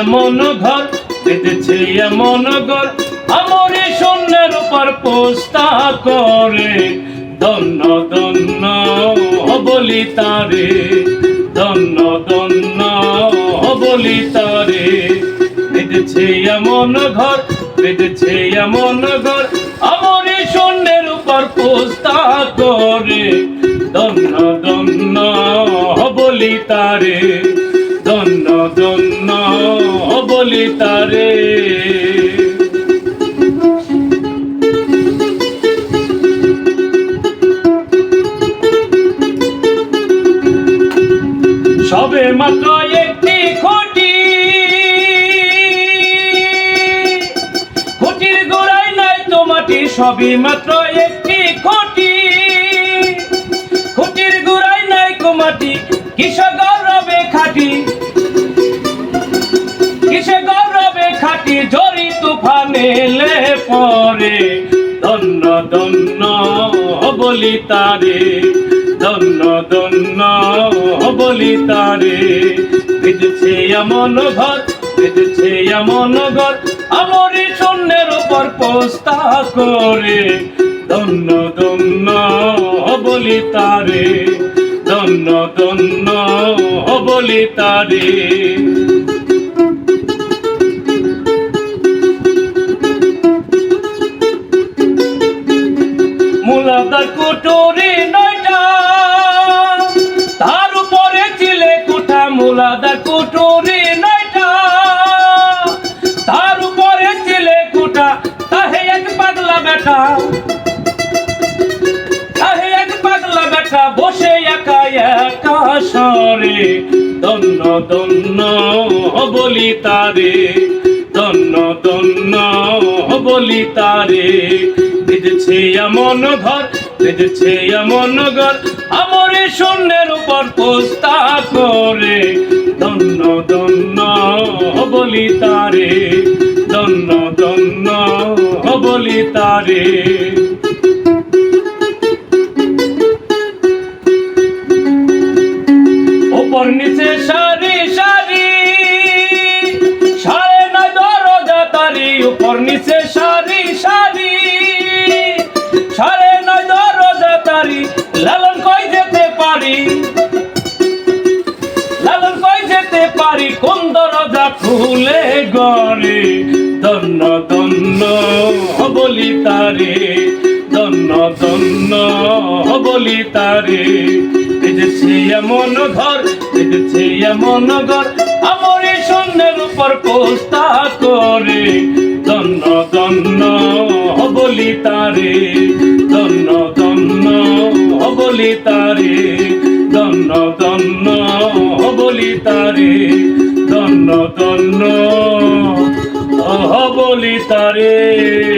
এমন ঘর বেঁধেছে এমন ঘর। আমার শূন্যের উপর পোস্তা করে। দন্ন দন্ন বলি তারে দন্ন দন্ন বলি তারে বেঁধেছে এমন ঘর বেঁধেছে এমন ঘর। আমার শূন্যের উপর পোস্তা করে। দন্ন দন্ন বলি তারে তারে। সবে মাত্র একটি খুঁটি। খুঁটির গোড়ায় নাই তো মাটি সবে মাত্র একটি খুঁটি। খুঁটির গোড়ায় নাই কোমাটি কিসে গৌরবে খাটি? এলে পরে। দন্ন দন্ন বলি তারে। দন্ন দন্ন বলি তারে। বেঁধেছে এমন ঘর বেঁধেছে এমন ঘর। আমার শূন্যের উপর পোস্তা করে। দন্ন দন্ন বলি তারে। দন্ন দন্ন বলি তারে। মুলাদার কুটুরি নয়টা। তার উপরে চিলে কুঠা মুলাদার কুটুরি নয়টা। তার উপরে চিলে কুঠা, তাহে এক পাগলা বেটা তাহে এক পাগলা বেটা বসে একা একা সরে। দন্ন দন্ন বলি তারে। দন্ন দন্ন বলি তারে বেঁধেছে এমন ঘর বেঁধেছে এমন ঘর। আমার শূন্যের উপর পোস্তা করে দন্য দন্য বলি তারে, ধন্য ধন্য বলি তারে। নিচে সারি সারি সাড়ে নয় দরজা তারি, লালন কই যেতে পারি? লালন কই যেতে পারি, কোন দরজা খুলে গড়ে? দন্ন দন্ন বলি তারে দন্ন দন্ন বলি তারে। বেঁধেছে এমন ঘর বেঁধেছে এমন ঘর, আমার শূন্যের উপর পোস্তা করে। দন্ন ধন্য হবলি তারে। ধন্য ধন্য হবলি তারে। ধন্য ধন্য হবলি তারে। ধন্য ধন্য হবলি তারে।